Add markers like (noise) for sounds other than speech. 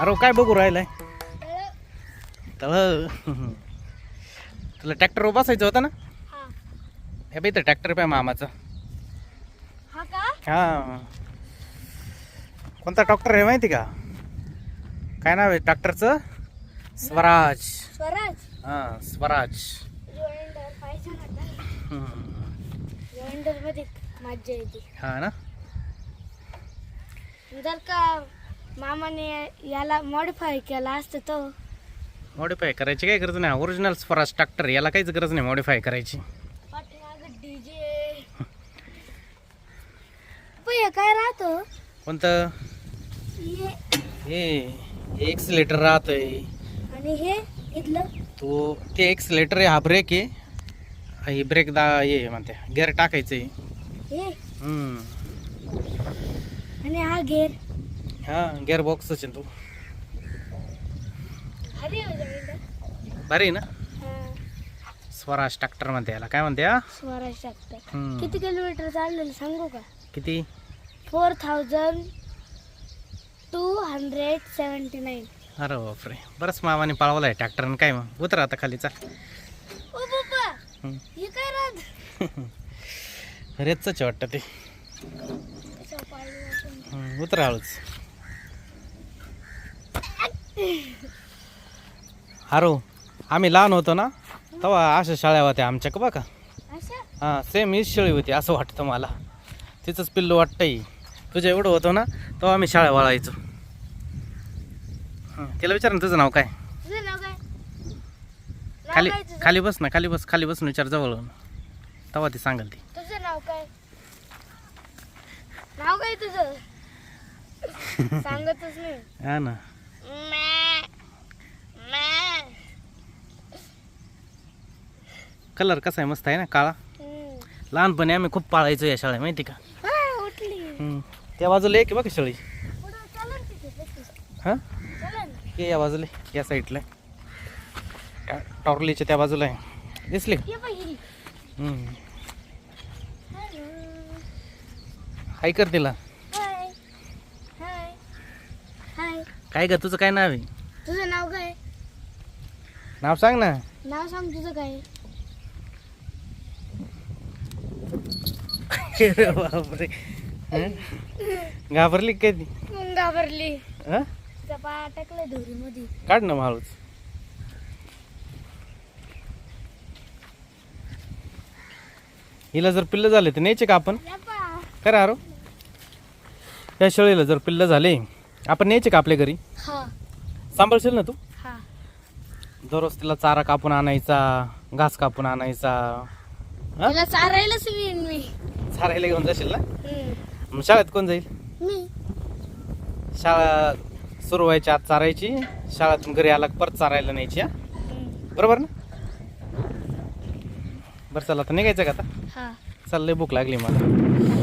अरे काय बघू राहिलाय? तळ. तुला ट्रॅक्टर बसायचं होतं ना? हा. बाई तर ट्रॅक्टर पाय मामाचं. हा हा. कोणता ट्रॅक्टर आहे माहिती का? काय नाव आहे ट्रॅक्टरचं स्वराज. स्वराज? हा स्वराज. हा ना? जर का मामाने याला मॉडीफाय केला असतं तो. मॉडीफाय करायची काही गरज नाही. ओरिजिनल स्वराज ट्रॅक्टर याला काहीच गरज नाही मॉडीफाय करायची. डीजे काय राहतो? कोणतं? हे. एक्सलेटर राहतंय. आणि हे इथलं? तो ते एक्सलेटर आहे हा ब्रेक आहे. हे ब्रेक दा हे म्हणते गेअर टाकायचं आहे हे. हम्म. आणि हा घेर हा गेअर बॉक्सच आहे तो. भारी आहे ना? स्वराज ट्रॅक्टर म्हणते याला. काय म्हणते हा? स्वराज हम्म. किती किलोमीटर चाललेलं सांगू का? किती? Four thousand two hundred seventy nine अरे बापरे. बरंच मामाने पाळवलाय ट्रॅक्टर काय मग? उतरा आता ओ हम्म. हे काय राहत? (laughs) रेतच वाटतं ते. हम्म, उतरा हळूच. हरो आम्ही लहान होतो ना तेव्हा अशा शाळा होत्या आमच्या का बघा? हां सेम हीच शेळी होती असं वाटतं मला. तिचंच पिल्लू वाटतंय. तुझं एवढं होतं ना तेव्हा आम्ही शाळा वळायचो. तिला विचार ना तुझं नाव काय? खाली? खाली बस ना खाली बस खाली बसून विचार जवळ तेव्हा ती सांगाल ती. तुझं नाव काय? नाव काय तुझं? (laughs) सांगतच नाही. हा ना मॅ. मॅ. कलर कसा आहे? मस्त आहे ना काळा. लहानपणी आम्ही खूप पाळायचो या शाळेत माहिती का. त्या बाजूला एक आहे बघ शेळी. हां. ये बाजूला या साईडला टॉर्लीच्या त्या बाजूला आहे. दिसली? का. हाय कर तिला. हाय. हाय. हाय. काय ग तुझं काय नाव आहे? तुझं नाव काय? नाव सांग ना. नाव सांग तुझं काय? बापरे? घाबरली का काय ती मग घाबरली. हं? धोरी मध्ये काढ ना माळूच हिला जर पिल्लं झाले तर न्यायचे का आपण? खरं आरो. या शेळीला जर पिल्लं झाले आपण न्यायचे का आपल्या घरी? हा. सांभाळशील ना तू? हा. दररोज तिला चारा कापून आणायचा घास कापून आणायचा. चारायलाच मी चारायला घेऊन जाशील ना. मग शाळेत कोण जाईल? मी. शाळा सुरू व्हायच्या आत चारायची. शाळेतून घरी आला की परत चारायला न्यायची हा? बरोबर ना? बरं चला आता निघायचं का आता? हा. चल लय भूक लागली मला.